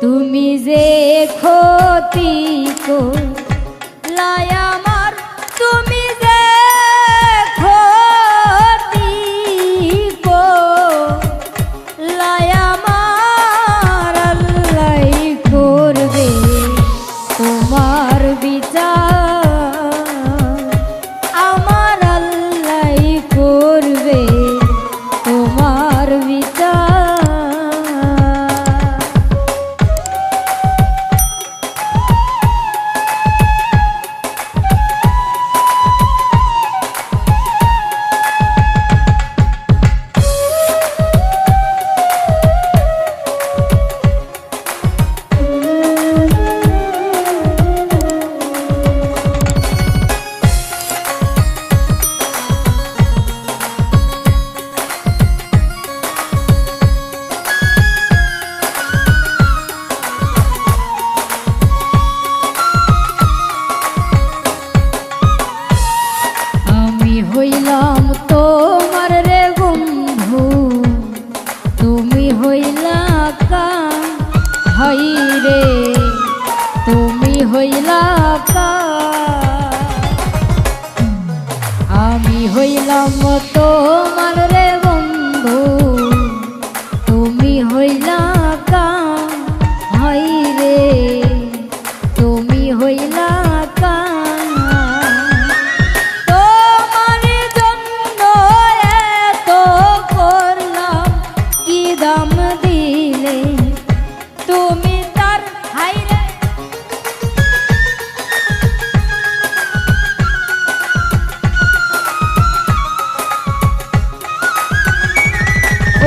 তুমি যে ক্ষতি লাই হইলাম তোমার রে বন্ধু। তুমি হইলা কা হাই রে? তুমি হইলা কা আমি হইলাম তোমার রে বন্ধু। তুমি হইলা কা দাম দিলে তুমি তার হাইরে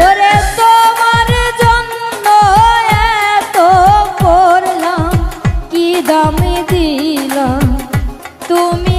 ওরে তোমার জন্য এত করলাম কি দামে দিলাম? তুমি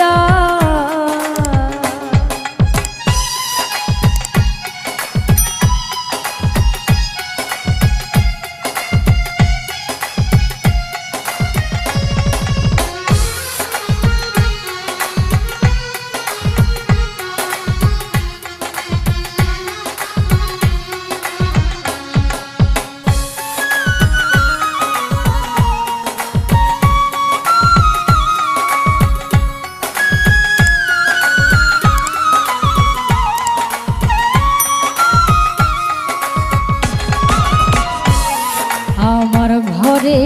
ঘরে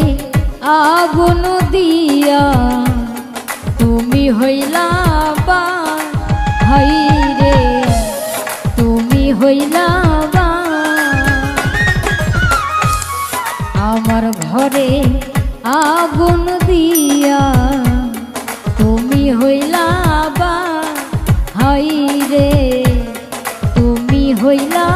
আগুন দিয়া তুমি হইলা বা, হাই রে, তুমি হইলা বা। আমার ঘরে আগুন দিয়া তুমি হইলা বা, হাই রে, তুমি হইলা